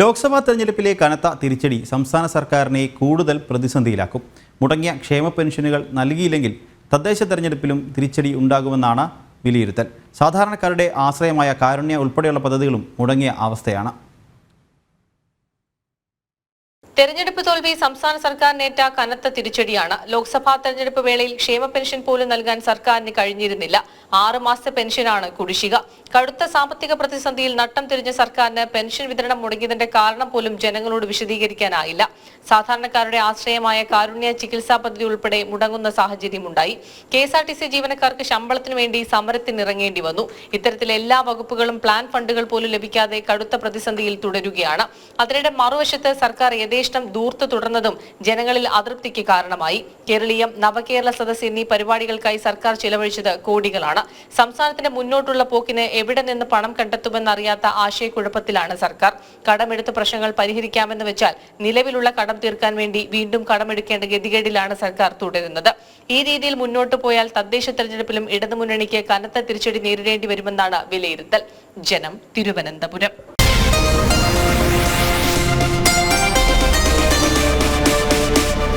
ലോക്സഭാ തെരഞ്ഞെടുപ്പിലെ കനത്ത തിരിച്ചടി സംസ്ഥാന സർക്കാരിനെ കൂടുതൽ പ്രതിസന്ധിയിലാക്കും. മുടങ്ങിയ ക്ഷേമ പെൻഷനുകൾ നൽകിയില്ലെങ്കിൽ തദ്ദേശ തെരഞ്ഞെടുപ്പിലും തിരിച്ചടി ഉണ്ടാകുമെന്നാണ് വിലയിരുത്തൽ. സാധാരണക്കാരുടെ ആശ്രയമായ കാരുണ്യ ഉൾപ്പെടെയുള്ള പദ്ധതികളും മുടങ്ങിയ അവസ്ഥയാണ്. തെരഞ്ഞെടുപ്പ് തോൽവി സംസ്ഥാന സർക്കാരിനേറ്റ കനത്ത തിരിച്ചടിയാണ്. ലോക്സഭാ തെരഞ്ഞെടുപ്പ് വേളയിൽ ക്ഷേമ പെൻഷൻ പോലും നൽകാൻ സർക്കാരിന് കഴിഞ്ഞിരുന്നില്ല. ആറ് മാസത്തെ പെൻഷനാണ് കുടിശ്ശിക. കടുത്ത സാമ്പത്തിക പ്രതിസന്ധിയിൽ നട്ടം തിരിഞ്ഞ സർക്കാരിന് പെൻഷൻ വിതരണം മുടങ്ങിയതിന്റെ കാരണം പോലും ജനങ്ങളോട് വിശദീകരിക്കാനായില്ല. സാധാരണക്കാരുടെ ആശ്രയമായ കാരുണ്യ ചികിത്സാ പദ്ധതി ഉൾപ്പെടെ മുടങ്ങുന്ന സാഹചര്യമുണ്ടായി. K S R T C ജീവനക്കാർക്ക് ശമ്പളത്തിനു വേണ്ടി സമരത്തിനിറങ്ങേണ്ടി വന്നു. ഇത്തരത്തിൽ എല്ലാ വകുപ്പുകളും പ്ലാൻ ഫണ്ടുകൾ പോലും ലഭിക്കാതെ കടുത്ത പ്രതിസന്ധിയിൽ തുടരുകയാണ്. അതിനിടെ മറുവശത്ത് സർക്കാർ യഥേഷ്ടം ദൂർത്ത് തുടർന്നതും ജനങ്ങളിൽ അതൃപ്തിക്ക് കാരണമായി. കേരളീയം നവകേരള സദസ് എന്നീ പരിപാടികൾക്കായി സർക്കാർ ചിലവഴിച്ചത് കോടികളാണ്. സംസ്ഥാനത്തിന്റെ മുന്നോട്ടുള്ള പോക്കിന് എവിടെ നിന്ന് പണം കണ്ടെത്തുമെന്നറിയാത്ത ആശയക്കുഴപ്പത്തിലാണ് സർക്കാർ. കടമെടുത്ത് പ്രശ്നങ്ങൾ പരിഹരിക്കാമെന്ന് വെച്ചാൽ നിലവിലുള്ള കടം തീർക്കാൻ വേണ്ടി വീണ്ടും കടമെടുക്കേണ്ട ഗതികേടിലാണ് സർക്കാർ തുടരുന്നത്. ഈ രീതിയിൽ മുന്നോട്ട് പോയാൽ തദ്ദേശ തെരഞ്ഞെടുപ്പിലും ഇടതുമുന്നണിക്ക് കനത്ത തിരിച്ചടി നേരിടേണ്ടി വരുമെന്നാണ് വിലയിരുത്തൽ. ജനം തിരുവനന്തപുരം.